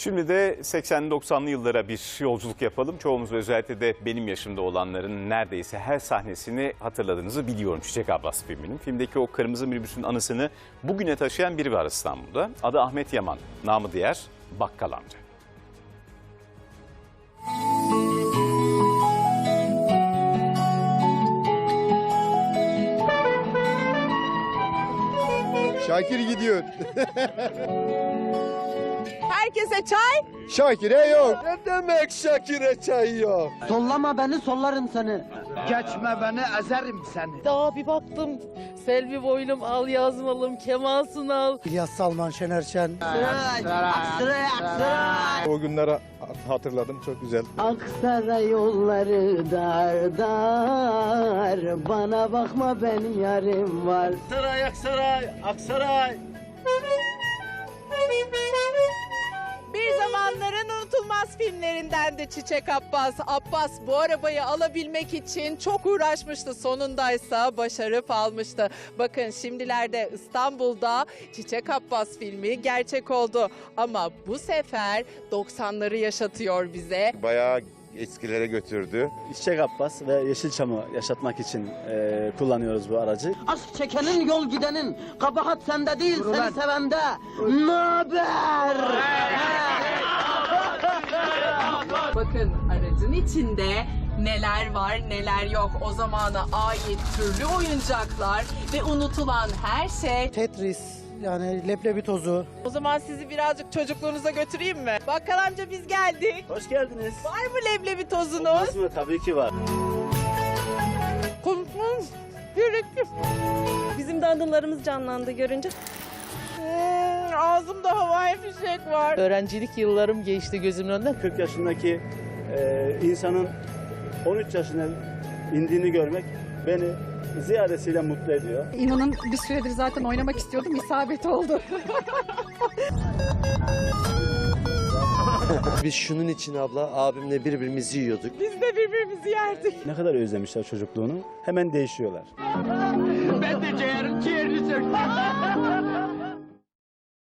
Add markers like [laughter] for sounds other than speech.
Şimdi de 80-90'lı yıllara bir yolculuk yapalım. Çoğumuz özellikle de benim yaşımda olanların neredeyse her sahnesini hatırladığınızı biliyorum Çiçek Abbas filminin. Filmdeki o kırmızı minibüsün anısını bugüne taşıyan biri var İstanbul'da. Adı Ahmet Yaman, namı diğer Bakkal amca. Şakir gidiyor. [laughs] Herkese çay. Şakir'e yok. Ne demek Şakir'e çay yok? Sollama beni sollarım seni. Geçme beni ezerim seni. Daha bir baktım. Selvi Boylum, Al Yazmalım, Kemal Sunal. İlyas Salman, Şener Şen. Aksaray, Aksaray. O günleri hatırladım çok güzel. Aksaray yolları dar dar. Bana bakma benim yarim var. Aksaray, Aksaray, Aksaray. Unutulmaz filmlerinden de Çiçek Abbas. Abbas bu arabayı alabilmek için çok uğraşmıştı. Sonundaysa başarıp almıştı. Bakın şimdilerde İstanbul'da Çiçek Abbas filmi gerçek oldu. Ama bu sefer 90'ları yaşatıyor bize. bayağı eskilere götürdü. Çiçek Abbas ve Yeşilçam'ı yaşatmak için e, kullanıyoruz bu aracı. Aşk çekenin yol gidenin. Kabahat sende değil seni sevende. Naber? Bakın aracın içinde neler var neler yok. O zamana ait türlü oyuncaklar ve unutulan her şey. Tetris yani leblebi tozu. O zaman sizi birazcık çocukluğunuza götüreyim mi? Bakkal amca biz geldik. Hoş geldiniz. Var mı leblebi tozunuz? Olmaz mı? Tabii ki var. Konuşmamız gerekli. Bizim de anılarımız canlandı görünce. Hmm, ağzımda havai fişek var. Öğrencilik yıllarım geçti gözümün önünden. 40 yaşındaki e, insanın 13 yaşına indiğini görmek beni ziyadesiyle mutlu ediyor. İnanın bir süredir zaten oynamak istiyordum. isabet oldu. [laughs] Biz şunun için abla abimle birbirimizi yiyorduk. Biz de birbirimizi yerdik. Ne kadar özlemişler çocukluğunu. Hemen değişiyorlar. Ben de ciğerin ciğerini söktüm.